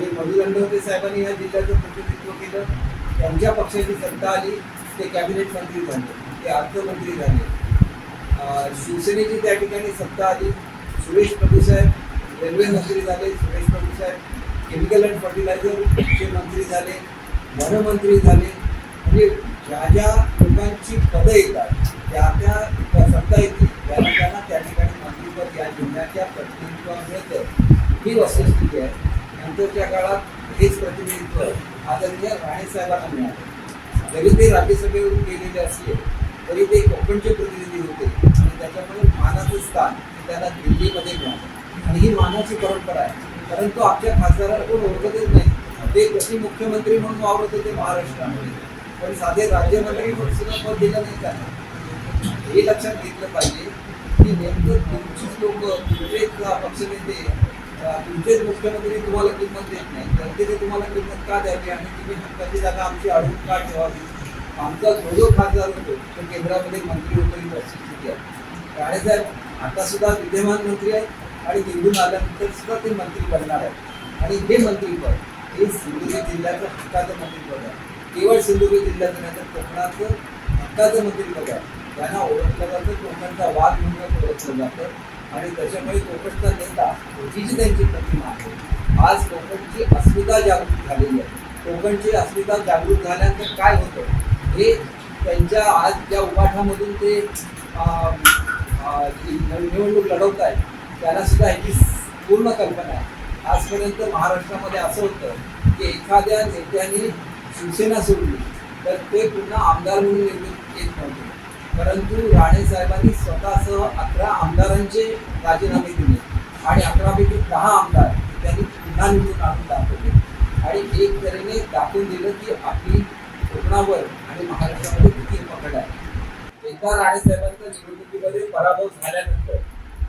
साहेबांनी या जिल्ह्याचं प्रतिनिधित्व केलं. त्यांच्या पक्षाची सत्ता आली ते कॅबिनेट मंत्री झाले ते अर्थमंत्री झाले. शिवसेनेची त्या ठिकाणी सत्ता आली. सुरेश प्रभू साहेब रेल्वे मंत्री झाले सुरेश प्रभू साहेब. केमिकल अँड फर्टिलायझरचे मंत्री झाले वनमंत्री झाले. म्हणजे ज्या ज्या लोकांची पदं येतात त्या त्या सत्ता येतील. त्यांना त्यांना त्या ठिकाणी मंत्रीपद या जिल्ह्याच्या प्रतिनिधित्व मिळतं ही वस्तुस्थिती नंतरच्या काळात हेच प्रतिनिधित्व आदरणीय राणे साहेबांना मिळाले. जरी ते राज्यसभेवरून गेलेले असले तरी ते कोकणचे प्रतिनिधी होते. आणि त्याच्यामुळे मानाचं स्थान त्यांना दिल्लीमध्ये मिळालं. आणि ही मानाची परंपरा आहे. परंतु आमच्या खासदाराला कोण ओळखतच नाही. ते कशी मुख्यमंत्री म्हणून वावरत होते महाराष्ट्रामध्ये. पण साधे राज्यमंत्री म्हणून सुद्धा पद दिलं नाही त्यांना. हे लक्षात घेतलं पाहिजे की नेमकं तुमचीच लोक तुमचे पक्षनेते तुमचेच मुख्यमंत्री तुम्हाला किंमत देत नाही. जनतेने तुम्हाला किंमत का द्यावी आणि तुम्ही हक्काची जागा आमची अडवून का ठेवावी? आमचा जो जो खासदार होतो तो केंद्रामध्ये मंत्री होतो ही परिस्थिती आहे. राणेसाहेब आता सुद्धा विद्यमान मंत्री आहेत आणि निवडून आल्यानंतर सुद्धा ते मंत्री बनणार आहेत. आणि हे मंत्रीपद हे सिंधुदुर्ग जिल्ह्याचं हक्काचं मंत्रीपद आहे. केवळ सिंधुदुर्ग जिल्ह्याचं नाही तर कोकणाचं हक्काचं मंत्रीपद आहे. त्यांना ओळखलं जातं कोकणचा वाद म्हणून ओळखलं जातं. आणि त्याच्यामुळे कोकणचा नेता जी त्यांची प्रतिमा आहे? आज कोकणची अस्मिता जागृत झालेली आहे. कोकणची अस्मिता जागृत झाल्यानंतर काय होतं? हे त्यांच्या आज ज्या उपाठामधून ते निवडणूक लढवत आहेत त्याला सुद्धा ह्याची पूर्ण कल्पना आहे. आजपर्यंत महाराष्ट्रामध्ये असं होतं की एखाद्या नेत्याने शिवसेना सोडली तर ते पुन्हा आमदार म्हणून येत नव्हते. परंतु राणे साहेबांनी स्वतःसह अकरा आमदारांचे राजीनामे दिले. आणि अकरापैकी दहा आमदार त्यांनी पुन्हा निवडून आणून दाखवले. आणि एक तऱ्हेने दाखवून दिलं की आपली कोकणावर आणि महाराष्ट्रामध्ये किती पकड आहे. एकदा राणेसाहेबांचा निवडणुकीमध्ये पराभव झाल्यानंतर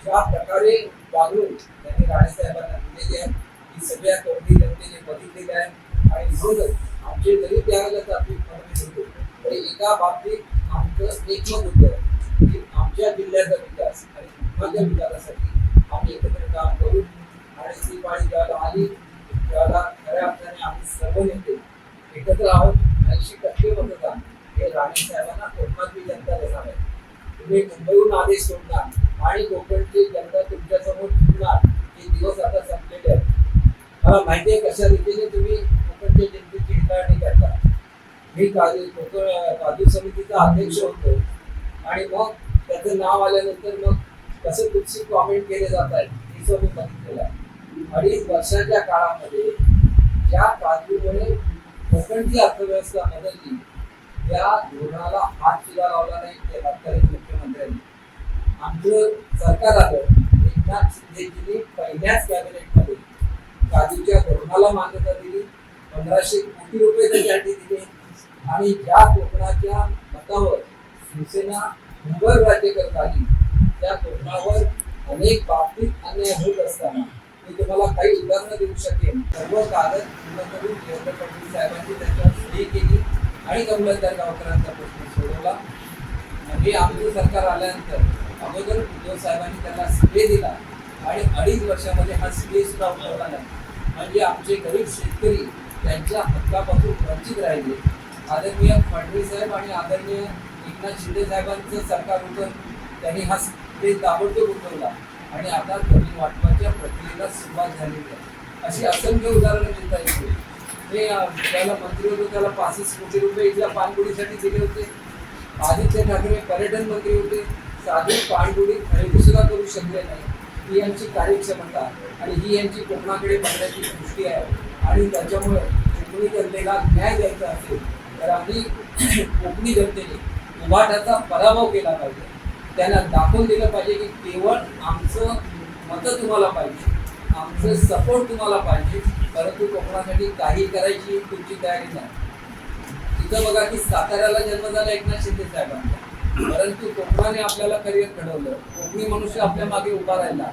ज्या प्रकारे वागणूक त्यांनी राणेसाहेबांना दिलेली आहे ही सगळ्या कोकणी जनतेने बघितलेली आहे. आणि म्हणूनच आमचे जरी त्यावेळेला आपली मनोनीत होते तरी एका बाबतीत आमचं एक होतं की आमच्या जिल्ह्याचा विकास आणि कोकणाच्या विकासासाठी आम्ही एकत्र काम करू. आणि ती पाणी ज्याला आली ज्याला खऱ्या अर्थाने आम्ही सर्व नेते एकत्र आहोत. ऐंशी टक्के मतदान हे राणे साहेबांना कोकणातली जनता देणार आहे. तुम्ही मुंबईहून आदेश सोडणार आणि कोकणची जनता तुमच्यासमोर ठेवणार. हे दिवस आता संपलेले आहेत. मला माहिती आहे कशा रीतीने तुम्ही कोकणच्या जनतेची हिताळणी करता मी काजू कोकण काजू समितीचा अध्यक्ष होतो. आणि मग त्याचं नाव आल्यानंतर मग कसं कुठची कॉमेंट केले जात आहेत हे सर्व बघितलेलं आहे. अडीच वर्षाच्या काळामध्ये ज्या काजूमुळे कोकणची अर्थव्यवस्था बदलली. त्या धोरणाला हात सुद्धा लावला नाही ते तत्कालीन मुख्यमंत्र्यांनी. आमचं सरकार आलं एकनाथ शिंदेजींनी पहिल्याच कॅबिनेटमध्ये काजूच्या धोरणाला मान्यता दिली. पंधराशे कोटी रुपये त्यासाठी दिले. आणि ज्या कोकणाच्या मतावर शिवसेना मुंबई राज्य करत आली त्या कोकणावर अनेक बाबतीत अन्याय होत असताना मी तुम्हाला काही उदाहरणं देऊ शकेन. सर्व कागद पूर्ण करून देवेंद्र फडणवीस साहेबांनी त्याच्यावर सही केली आणि कमलदार गावकरांचा प्रश्न सोडवला. हे आमचं सरकार आल्यानंतर अगोदर उद्धव साहेबांनी त्यांना स्प्रे दिला आणि अडीच वर्षामध्ये हा स्प्रे सुद्धा उठवला नाही म्हणजे आमचे गरीब शेतकरी त्यांच्या हक्कापासून वंचित राहिले. आदरणीय फडणवीस साहेब आणि आदरणीय एकनाथ शिंदे साहेबांचं सरकार होतं त्यांनी हा ते ताबडतोब उठवला आणि आता जमीन वाटपाच्या प्रक्रियेला सुरुवात झालेली आहे. अशी असंख्य उदाहरणं देता येतील. हे त्याला मंत्री होते त्याला पासष्ट कोटी रुपये इथल्या पाणबुडीसाठी दिले होते. आदित्य ठाकरे पर्यटन मंत्री होते. साधी पाणबुडी खरेदी सुद्धा करू शकले नाही. ही यांची कार्यक्षमता आणि ही यांची कोकणाकडे बघण्याची दृष्टी आहे. आणि त्याच्यामुळे कोकणी जनतेला न्याय द्यायचा असेल तर आम्ही कोकणी जनतेने उभाटाचा पराभव केला पाहिजे. त्यांना दाखवून दिलं पाहिजे की केवळ आमचं मतं तुम्हाला पाहिजे आमचं सपोर्ट तुम्हाला पाहिजे परंतु कोकणासाठी काही करायची तुमची तयारी नाही. तिथं बघा की साताऱ्याला जन्म झाला एकनाथ शिंदे साहेबांचा. परंतु कोकणाने आपल्याला करिअर घडवलं. कोकणी मनुष्य आपल्या मागे उभा राहिला.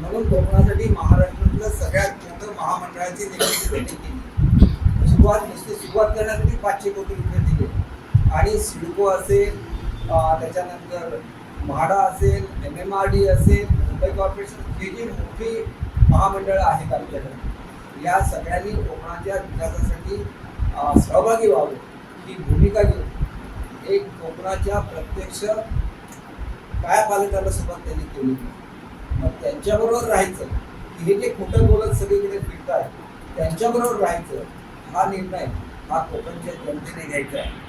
म्हणून कोकणासाठी महाराष्ट्रातलं सगळ्यात मोठं महामंडळाची निर्मिती केली. सुरुवात नुसती सुरुवात करण्यासाठी पाचशे कोटी रुपये दिले. आणि सिडको असेल त्याच्यानंतर म्हाडा असेल एम एम आर डी असेल मुंबई कॉर्पोरेशन हे जी मोठी महामंडळं आहेत आमच्याकडे. या सगळ्यांनी कोकणाच्या विकासासाठी सहभागी व्हावं ही भूमिका घेऊन एक कोकणाच्या प्रत्यक्ष कायापालकाला सुरुवात त्यांनी केली. मग त्यांच्याबरोबर राहायचं हे जे खोटं बोलत सगळीकडे फिरत आहे त्यांच्याबरोबर राहायचं हा निर्णय हा कोकणच्या जनतेने घ्यायचा आहे.